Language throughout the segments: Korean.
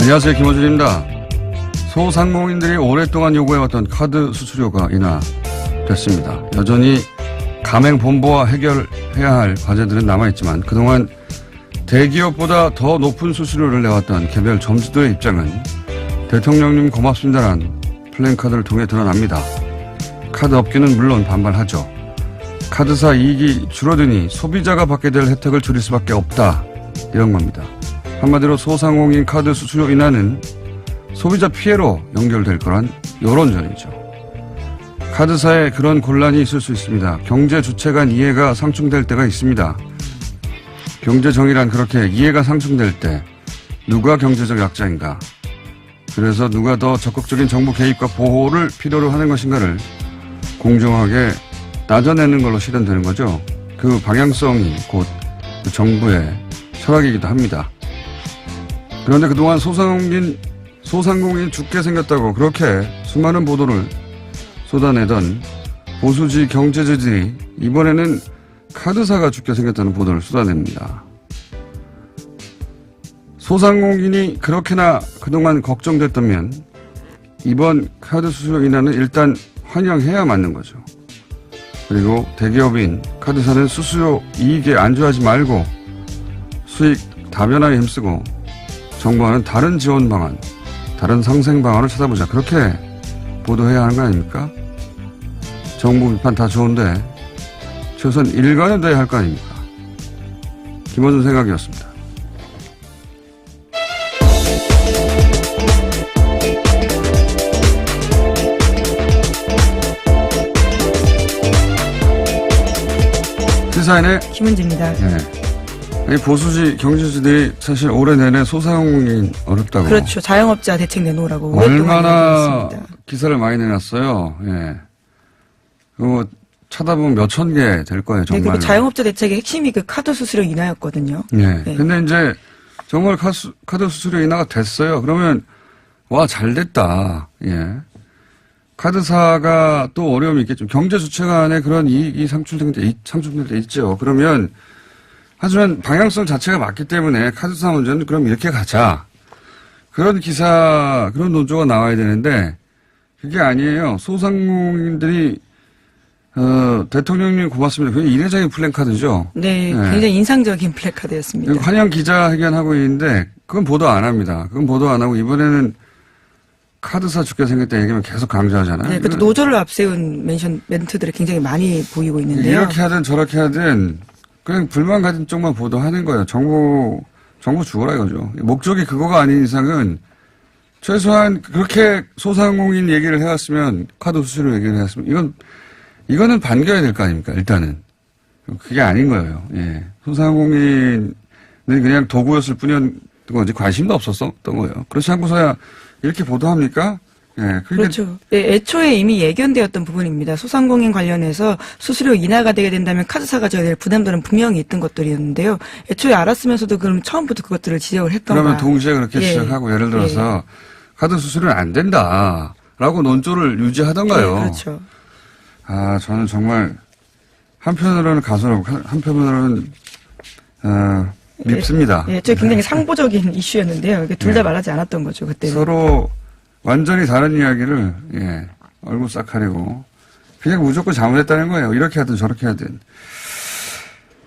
안녕하세요. 김호준입니다. 소상공인들이 오랫동안 요구해왔던 카드 수수료가 인하됐습니다. 여전히 가맹본부와 해결해야 할 과제들은 남아있지만 그동안 대기업보다 더 높은 수수료를 내왔던 개별 점주들의 입장은 대통령님 고맙습니다란 플랜카드를 통해 드러납니다. 카드 업계는 물론 반발하죠. 카드사 이익이 줄어드니 소비자가 받게 될 혜택을 줄일 수밖에 없다. 이런 겁니다. 한마디로 소상공인 카드 수수료 인하는 소비자 피해로 연결될 거란 여론전이죠. 카드사에 그런 곤란이 있을 수 있습니다. 경제 주체 간 이해가 상충될 때가 있습니다. 경제 정의란 그렇게 이해가 상충될 때 누가 경제적 약자인가 그래서 누가 더 적극적인 정부 개입과 보호를 필요로 하는 것인가를 공정하게 따져내는 걸로 실현되는 거죠. 그 방향성이 곧그 정부의 철학이기도 합니다. 그런데 그동안 소상공인, 소상공인 죽게 생겼다고 그렇게 수많은 보도를 쏟아내던 보수지 경제지들이 이번에는 카드사가 죽게 생겼다는 보도를 쏟아냅니다. 소상공인이 그렇게나 그동안 걱정됐다면 이번 카드 수수료 인하는 일단 환영해야 맞는 거죠. 그리고 대기업인 카드사는 수수료 이익에 안주하지 말고 수익 다변화에 힘쓰고 정부와는 다른 지원 방안, 다른 상생 방안을 찾아보자. 그렇게 보도해야 하는 거 아닙니까? 정부 비판 다 좋은데 최소한 일관은 돼야 할 거 아닙니까? 김원준 생각이었습니다. 시사인의 김은지입니다. 네. 이 보수지 경제지들이 사실 올해 내내 소상공인 어렵다고 그렇죠. 자영업자 대책 내놓으라고 얼마나. 기사를 많이 내놨어요. 예. 그거 찾아보면 몇 천 개 될 거예요, 네, 정말. 그리고 자영업자 대책의 핵심이 그 카드 수수료 인하였거든요. 예. 네. 근데 이제 정말 카수, 카드 수수료 인하가 됐어요. 그러면 와, 잘 됐다. 예. 카드사가 또 어려움이 있겠죠. 경제 주체 간에 그런 이익이 상충된 게, 있- 상충될 때 있죠. 그러면 하지만 방향성 자체가 맞기 때문에 카드사 문제는 그럼 이렇게 가자. 그런 기사, 그런 논조가 나와야 되는데 그게 아니에요. 소상공인들이 어, 대통령님 고맙습니다. 그게 이례적인 플랜카드죠. 네, 네. 굉장히 인상적인 플래카드였습니다. 환영 기자회견하고 있는데 그건 보도 안 합니다. 그건 보도 안 하고 이번에는 카드사 죽게 생겼다 얘기만 계속 강조하잖아요. 네, 그것도 이건 노조를 앞세운 멘션 멘트들이 굉장히 많이 보이고 있는데요. 이렇게 하든 저렇게 하든 그냥 불만 가진 쪽만 보도하는 거예요. 정부 정부 죽어라 이거죠. 목적이 그거가 아닌 이상은 최소한 그렇게 소상공인 얘기를 해왔으면 카드 수수료 얘기를 해왔으면 이건 이거는 반겨야 될 거 아닙니까? 일단은 그게 아닌 거예요. 예. 소상공인은 그냥 도구였을 뿐이었던 거지 관심도 없었던 거예요. 그렇지 않고서야 이렇게 보도합니까? 예. 그러니까 그렇죠. 네, 애초에 이미 예견되었던 부분입니다. 소상공인 관련해서 수수료 인하가 되게 된다면 카드사가 져야 될 부담들은 분명히 있던 것들이었는데요. 애초에 알았으면서도 그럼 처음부터 그것들을 지적을 했던가. 그러면 동시에 그렇게 예. 시작하고 예를 들어서 카드 수수료는 안 된다라고 논조를 유지하던가요. 네, 그렇죠. 아 저는 정말 한편으로는 가소롭고 한- 한편으로는 어, 밉습니다. 예, 저 굉장히 상보적인 이슈였는데요. 둘다 예. 말하지 않았던 거죠, 그때는. 서로 완전히 다른 이야기를 예, 얼굴 싹 가리고 그냥 무조건 잘못했다는 거예요. 이렇게 하든 저렇게 하든.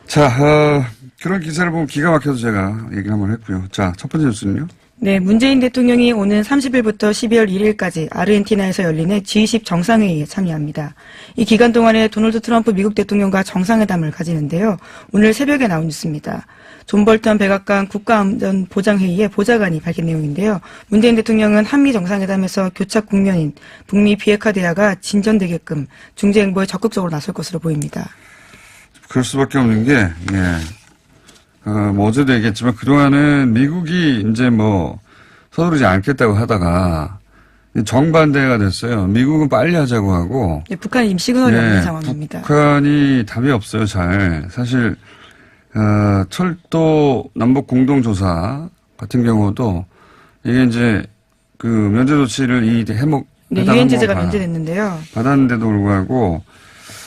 자 어, 그런 기사를 보면 기가 막혀서 제가 얘기 한번 했고요. 자 첫 번째 뉴스는요. 네, 문재인 대통령이 오는 30일부터 12월 1일까지 아르헨티나에서 열리는 G20 정상회의에 참여합니다. 이 기간 동안에 도널드 트럼프 미국 대통령과 정상회담을 가지는데요. 오늘 새벽에 나온 뉴스입니다. 존 벌턴 백악관 국가안전보장회의의 보좌관이 밝힌 내용인데요. 문재인 대통령은 한미 정상회담에서 교착 국면인 북미 비핵화 대화가 진전되게끔 중재 행보에 적극적으로 나설 것으로 보입니다. 그럴 수밖에 없는 게, 예. 어, 뭐 어제도 얘기했지만 그동안은 미국이 이제 뭐 서두르지 않겠다고 하다가 정반대가 됐어요. 미국은 빨리 하자고 하고. 네, 북한이 지금 시그널이 예, 없는 상황입니다. 북한이 답이 없어요, 잘. 사실, 어, 철도 남북 공동조사 같은 경우도 이게 이제 그 면제 조치를 이 해목, 네, 유엔 제재가 면제됐는데요. 받았는데도 불구하고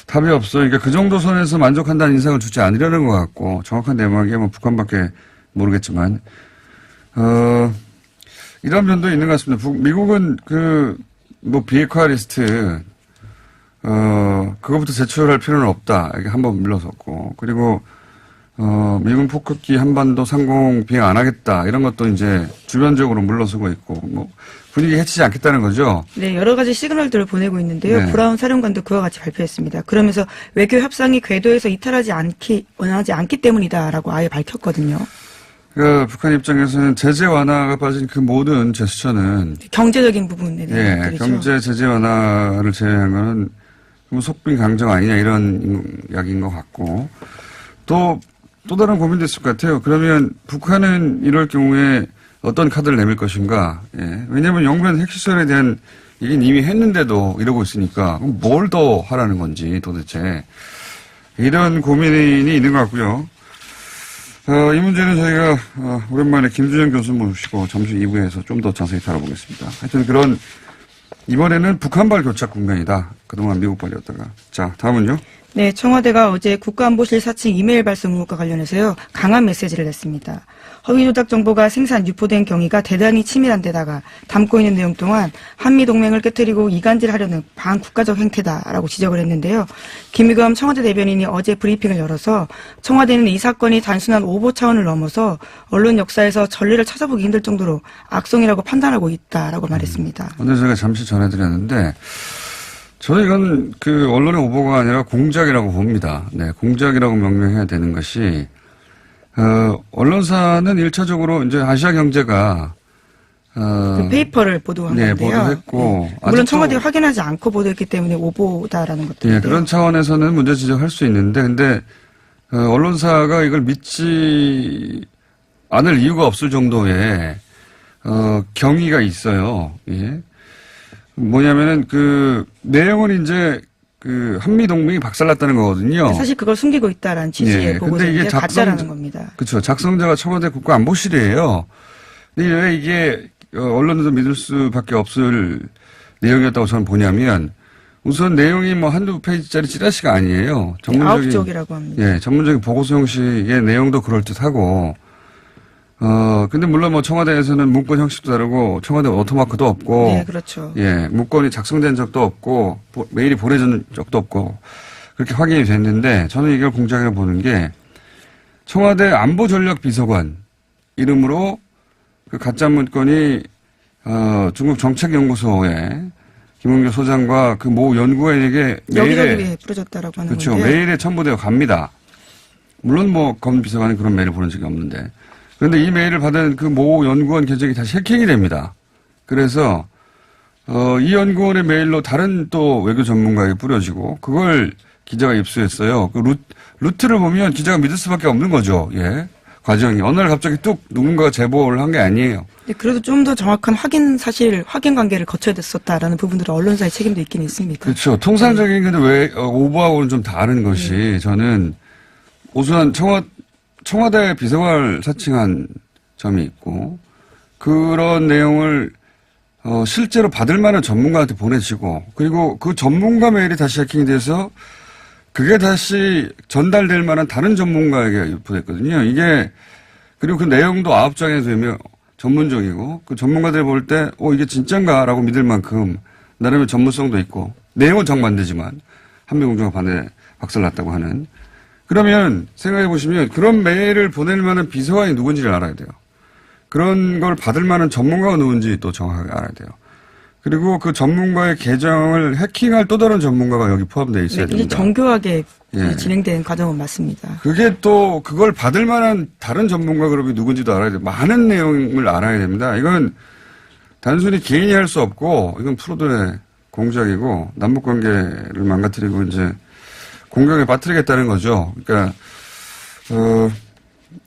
답이 없어. 그러니까 그 정도 선에서 만족한다는 인상을 주지 않으려는 것 같고 정확한 내막이 뭐 북한밖에 모르겠지만 어 이런 면도 있는 것 같습니다. 북- 미국은 그, 뭐, 비핵화 리스트, 어, 그거부터 제출할 필요는 없다. 이게 한번 물러섰고. 그리고, 어, 미군 폭격기 한반도 상공 비행 안 하겠다. 이런 것도 이제 주변적으로 물러서고 있고, 뭐, 분위기 해치지 않겠다는 거죠. 네, 여러 가지 시그널들을 보내고 있는데요. 네. 브라운 사령관도 그와 같이 발표했습니다. 그러면서 외교 협상이 궤도에서 이탈하지 않기 원하지 않기 때문이다라고 아예 밝혔거든요. 그 북한 입장에서는 제재 완화가 빠진 그 모든 제스처는 경제적인 부분에 대한 예, 것들이죠. 경제 제재 완화를 제외한 거는 뭐 속빈 강정 아니냐 이런 이야기인 것 같고 또 또 다른 고민도 있을 것 같아요. 그러면 북한은 이럴 경우에 어떤 카드를 내밀 것인가? 예. 왜냐하면 영변 핵시설에 대한 얘기는 이미 했는데도 이러고 있으니까 뭘 더 하라는 건지 도대체 이런 고민이 있는 것 같고요. 어, 이 문제는 저희가 어, 오랜만에 김준영 교수 모시고 잠시 2부에서 좀 더 자세히 다뤄보겠습니다. 하여튼 그런 이번에는 북한발 교착 국면이다. 그동안 미국발이었다가. 자, 다음은요. 네, 청와대가 어제 국가안보실 사칭 이메일 발송 의혹과 관련해서요, 강한 메시지를 냈습니다. 허위 조작 정보가 생산, 유포된 경위가 대단히 치밀한 데다가 담고 있는 내용 또한 한미 동맹을 깨뜨리고 이간질하려는 반국가적 행태다라고 지적을 했는데요. 김의겸 청와대 대변인이 어제 브리핑을 열어서 청와대는 이 사건이 단순한 오보 차원을 넘어서 언론 역사에서 전례를 찾아보기 힘들 정도로 악성이라고 판단하고 있다라고 말했습니다. 오늘 제가 잠시 전해드렸는데, 저는 이건 그 언론의 오보가 아니라 공작이라고 봅니다. 네, 공작이라고 명명해야 되는 것이, 어, 언론사는 일차적으로 이제 아시아 경제가, 어, 그 페이퍼를 보도한 네, 건데요. 보도했고, 네. 물론 청와대가 확인하지 않고 보도했기 때문에 오보다라는 것들. 예, 그런 차원에서는 문제 지적할 수 있는데, 근데, 어, 언론사가 이걸 믿지 않을 이유가 없을 정도의, 어, 경위가 있어요. 예. 뭐냐면은 그, 내용은 이제 그, 한미 동맹이 박살났다는 거거든요. 사실 그걸 숨기고 있다라는 취지의 예, 보고서인데 이게 작성- 가짜라는 겁니다. 그렇죠. 작성자가 청와대 국가안보실이에요. 근데 왜 이게 어, 언론에서 믿을 수밖에 없을 내용이었다고 저는 보냐면 우선 내용이 뭐 한두 페이지짜리 찌라시가 아니에요. 네, 아홉 전문적인 쪽이라고 합니다. 예, 전문적인 보고서 형식의 내용도 그럴 듯하고 어 근데 물론 뭐 청와대에서는 문건 형식도 다르고 청와대 오토마크도 없고 네, 그렇죠. 예, 문건이 작성된 적도 없고 보- 메일이 보내진 적도 없고 그렇게 확인이 됐는데 저는 이걸 공작이라고 보는 게 청와대 안보전략비서관 이름으로 그 가짜 문건이 어, 중국 정책연구소에 김은교 소장과 그 모 연구원에게 메일에 뿌려졌다라고 하는 그렇죠 건데. 메일에 첨부되어 갑니다. 물론 뭐 검 비서관은 그런 메일을 보낸 적이 없는데 그런데 이 메일을 받은 그 모 연구원 계정이 다시 해킹이 됩니다. 그래서 어, 이 연구원의 메일로 다른 또 외교 전문가에게 뿌려지고 그걸 기자가 입수했어요. 그 루, 루트를 보면 기자가 믿을 수밖에 없는 거죠. 예. 과정이 어느 날 갑자기 뚝 누군가가 제보를 한 게 아니에요. 네, 그래도 좀 더 정확한 확인 사실 확인 관계를 거쳐야 됐었다라는 부분들은 언론사의 책임도 있긴 있습니다. 그렇죠. 통상적인 근데 왜 어, 오버하고는 좀 다른 것이 저는 우선 청와 청와대 비서관을 사칭한 점이 있고 그런 내용을 어, 실제로 받을 만한 전문가한테 보내시고 그리고 그 전문가 메일이 다시 해킹이 돼서 그게 다시 전달될 만한 다른 전문가에게 유포됐거든요. 이게 그리고 그 내용도 아홉 장에 되면 전문적이고 그 전문가들이 볼 때 어 이게 진짠가라고 믿을 만큼 나름의 전문성도 있고 내용은 정반대지만 한미공조가 반대 박살났다고 하는 그러면 생각해 보시면 그런 메일을 보낼 만한 비서관이 누군지를 알아야 돼요. 그런 걸 받을 만한 전문가가 누군지 또 정확하게 알아야 돼요. 그리고 그 전문가의 계정을 해킹할 또 다른 전문가가 여기 포함되어 네, 있어야 이게 됩니다. 정교하게 예. 진행된 과정은 맞습니다. 그게 또 그걸 받을 만한 다른 전문가 그룹이 누군지도 알아야 돼요. 많은 내용을 알아야 됩니다. 이건 단순히 개인이 할 수 없고 이건 프로들의 공작이고 남북 관계를 망가뜨리고 이제 공격에 빠뜨리겠다는 거죠. 그러니까 어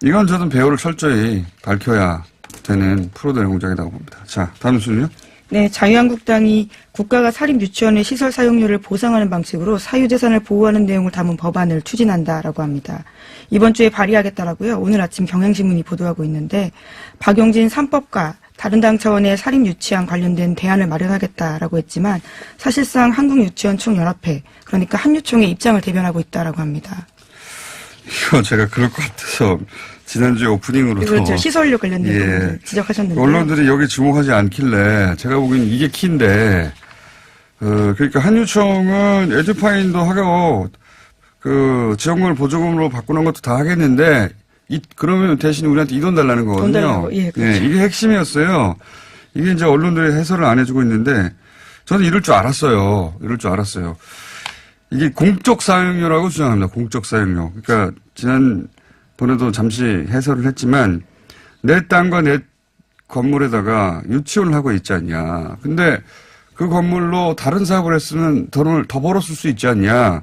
이건 저는 배우를 철저히 밝혀야 되는 프로들의 공작이라고 봅니다. 자, 다음 순요. 네, 자유한국당이 국가가 사립 유치원의 시설 사용료를 보상하는 방식으로 사유재산을 보호하는 내용을 담은 법안을 추진한다라고 합니다. 이번 주에 발의하겠다라고요. 오늘 아침 경향신문이 보도하고 있는데 박용진 삼법과 다른 당 차원의 사립 유치원 관련된 대안을 마련하겠다라고 했지만 사실상 한국유치원총연합회 그러니까 한유총의 입장을 대변하고 있다라고 합니다. 이거 제가 그럴 것 같아서 지난주에 오프닝으로도 그렇죠. 시설료 관련된 예. 지적하셨는데. 언론들이 여기 주목하지 않길래 제가 보기엔 이게 키인데 어, 그러니까 한유총은 에듀파인도 하고 그 지원금을 보조금으로 바꾸는 것도 다 하겠는데 이, 그러면 대신 우리한테 이 돈 달라는 거거든요. 달라고, 예, 그렇죠. 이게 핵심이었어요. 이게 이제 언론들이 해설을 안 해주고 있는데 저는 이럴 줄 알았어요. 이럴 줄 알았어요. 이게 공적 사용료라고 주장합니다. 공적 사용료. 그러니까 지난번에도 잠시 해설을 했지만 내 땅과 내 건물에다가 유치원을 하고 있지 않냐. 근데 그 건물로 다른 사업을 했으면 돈을 더 벌었을 수 있지 않냐.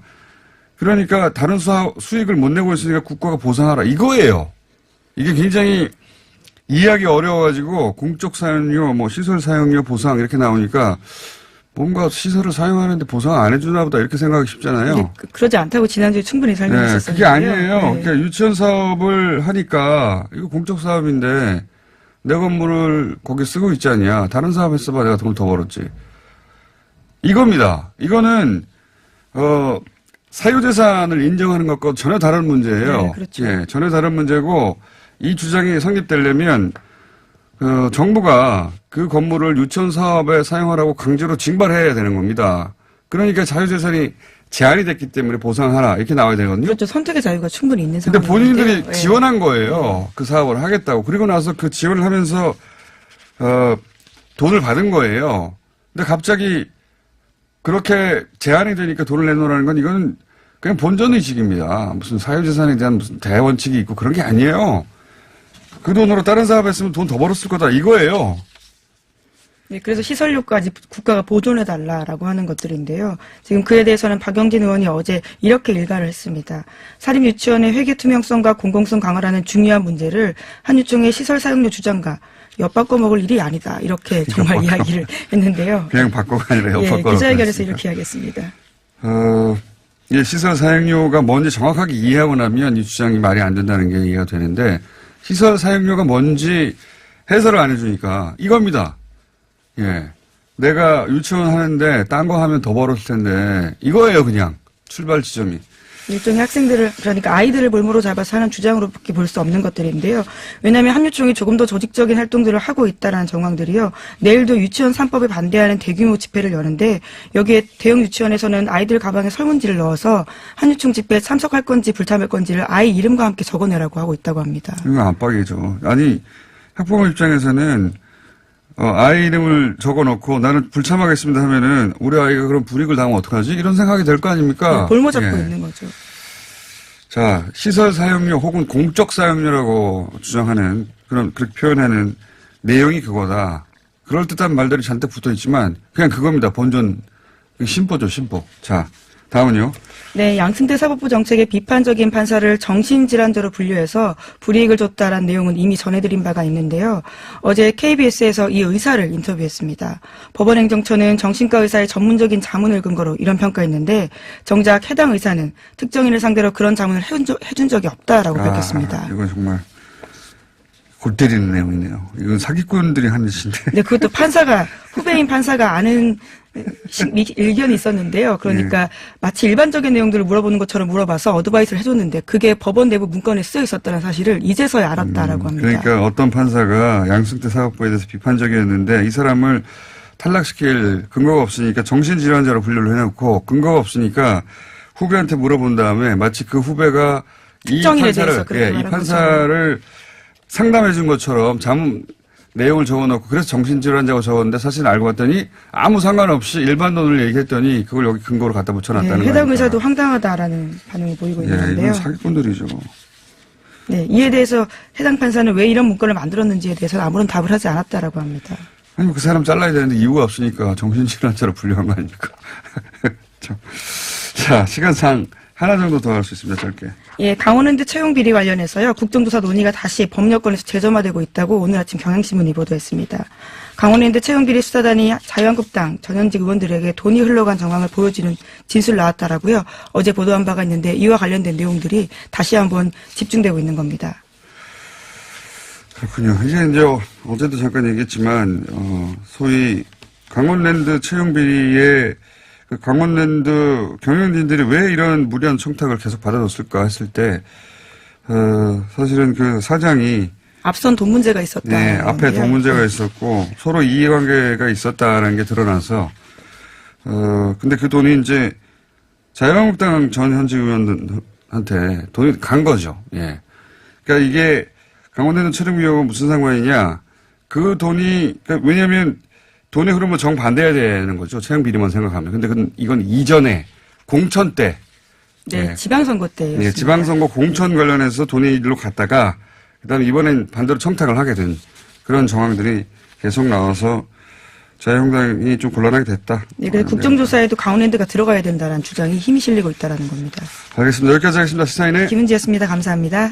그러니까 다른 수, 수익을 못 내고 있으니까 국가가 보상하라. 이거예요. 이게 굉장히 이해하기 어려워가지고 공적 사용료, 뭐 시설 사용료 보상 이렇게 나오니까 뭔가 시설을 사용하는데 보상 안 해주나 보다 이렇게 생각하기 쉽잖아요. 그- 그러지 않다고 지난주에 충분히 네, 설명했었어요. 그게 아니에요. 그러니까 유치원 사업을 하니까 이거 공적 사업인데 내 건물을 거기 쓰고 있지 않냐. 다른 사업 했어봐 내가 돈을 더 벌었지. 이겁니다. 이거는 어 사유재산을 인정하는 것과 전혀 다른 문제예요. 네, 그렇죠. 예, 전혀 다른 문제고 이 주장이 성립되려면 어, 정부가 그 건물을 유치원 사업에 사용하라고 강제로 징발해야 되는 겁니다. 그러니까 자유재산이 제한이 됐기 때문에 보상하라 이렇게 나와야 되거든요. 그렇죠. 선택의 자유가 충분히 있는 근데 상황인데. 본인들이 지원한 거예요. 그 사업을 하겠다고. 그리고 나서 그 지원을 하면서 어 돈을 받은 거예요. 근데 갑자기 그렇게 제한이 되니까 돈을 내놓으라는 건 이거는 그냥 본전 의식입니다. 무슨 사유재산에 대한 무슨 대원칙이 있고 그런 게 아니에요. 그 돈으로 다른 사업 했으면 돈 더 벌었을 거다 이거예요. 네, 그래서 시설료까지 국가가 보존해 달라라고 하는 것들인데요. 지금 그에 대해서는 박영진 의원이 어제 이렇게 일가를 했습니다. 사립유치원의 회계 투명성과 공공성 강화라는 중요한 문제를 한유총의 시설 사용료 주장과 엿바꿔 먹을 일이 아니다. 이렇게 정말 이야기를 했는데요. 그냥 바꿔가 아니라 예, 엿바꿔. 기자회견에서 이렇게 이야기했습니다. 어, 이 시설 사용료가 뭔지 정확하게 이해하고 나면 이 주장이 말이 안 된다는 게 이해가 되는데 시설 사용료가 뭔지 해설을 안 해주니까 이겁니다. 예. 내가 유치원 하는데 딴 거 하면 더 벌었을 텐데 이거예요 그냥 출발 지점이. 일종의 학생들을 그러니까 아이들을 볼모로 잡아서 하는 주장으로밖에 볼 수 없는 것들인데요. 왜냐하면 한유총이 조금 더 조직적인 활동들을 하고 있다라는 정황들이요. 내일도 유치원 3법에 반대하는 대규모 집회를 여는데 여기에 대형 유치원에서는 아이들 가방에 설문지를 넣어서 한유총 집회에 참석할 건지 불참할 건지를 아이 이름과 함께 적어내라고 하고 있다고 합니다. 이거 압박이죠. 아니 학부모 입장에서는 어, 아이 이름을 적어놓고 나는 불참하겠습니다 하면은 우리 아이가 그럼 불이익을 당하면 어떡하지? 이런 생각이 될 거 아닙니까? 네, 볼모 잡고 예. 있는 거죠. 자, 시설 사용료 혹은 공적 사용료라고 주장하는 그런 그렇게 표현하는 내용이 그거다. 그럴듯한 말들이 잔뜩 붙어 있지만 그냥 그겁니다. 본전 심보죠, 심보. 자, 다음은요. 네, 양승태 사법부 정책의 비판적인 판사를 정신질환자로 분류해서 불이익을 줬다라는 내용은 이미 전해드린 바가 있는데요. 어제 KBS에서 이 의사를 인터뷰했습니다. 법원행정처는 정신과 의사의 전문적인 자문을 근거로 이런 평가했는데 정작 해당 의사는 특정인을 상대로 그런 자문을 해준, 적- 해준 적이 없다라고 밝혔습니다. 아, 이건 정말 골 때리는 내용이네요. 이건 사기꾼들이 하는 짓인데. 근데 그것도 판사가 후배인 판사가 아는 의견이 있었는데요. 그러니까 예. 마치 일반적인 내용들을 물어보는 것처럼 물어봐서 어드바이스를 해줬는데 그게 법원 내부 문건에 쓰여 있었다는 사실을 이제서야 알았다라고 합니다. 그러니까 어떤 판사가 양승태 사법부에 대해서 비판적이었는데 이 사람을 탈락시킬 근거가 없으니까 정신질환자로 분류를 해놓고 근거가 없으니까 후배한테 물어본 다음에 마치 그 후배가 이 판사를 예, 이 판사를 상담해 준 것처럼 자문 내용을 적어놓고 그래서 정신질환자고 적었는데 사실 알고 봤더니 아무 상관없이 일반 돈을 얘기했더니 그걸 여기 근거로 갖다 예, 붙여놨다는 거예요. 해당 의사도 황당하다라는 반응을 보이고 예, 있는데요. 이건 사기꾼들이죠. 네, 이에 대해서 해당 판사는 왜 이런 문건을 만들었는지에 대해서는 아무런 답을 하지 않았다라고 합니다. 아니 그 사람 잘라야 되는데 이유가 없으니까 정신질환자로 분류한 거 아닙니까? 참. 자 시간상 하나 정도 더 할 수 있습니다. 짧게. 예, 강원랜드 채용 비리 관련해서요. 국정조사 논의가 다시 법령권에서 재점화되고 있다고 오늘 아침 경향신문이 보도했습니다. 강원랜드 채용 비리 수사단이 자유한국당 전현직 의원들에게 돈이 흘러간 정황을 보여주는 진술 나왔다라고요. 어제 보도한 바가 있는데 이와 관련된 내용들이 다시 한번 집중되고 있는 겁니다. 그렇군요. 이제 이제 어제도 잠깐 얘기했지만 어, 소위 강원랜드 채용 비리에 그 강원랜드 경영진들이 왜 이런 무리한 청탁을 계속 받아줬을까 했을 때 어, 사실은 그 사장이 앞선 돈 문제가 있었다. 네, 앞에 돈 문제가 있었고 서로 이해관계가 있었다라는 게 드러나서 어 근데 그 돈이 이제 자유한국당 전 현직 의원한테 돈이 간 거죠. 예. 그러니까 이게 강원도는 체육위하고 무슨 상관이냐? 그 돈이 그러니까 왜냐하면 돈의 흐름은 정반대해야 되는 거죠. 채용 비리만 생각하면. 근데 그건 이건 이전에 공천 때 네, 네. 지방선거. 예, 지방선거 공천 관련해서 돈이 일로 갔다가 그다음에 이번엔 반대로 청탁을 하게 된 그런 정황들이 계속 나와서 자유한국당이 좀 곤란하게 됐다. 네, 그래서 국정조사에도 강원랜드가 들어가야 된다는 주장이 힘이 실리고 있다는 겁니다. 알겠습니다. 여기까지 하겠습니다. 시사인의 김은지였습니다. 감사합니다.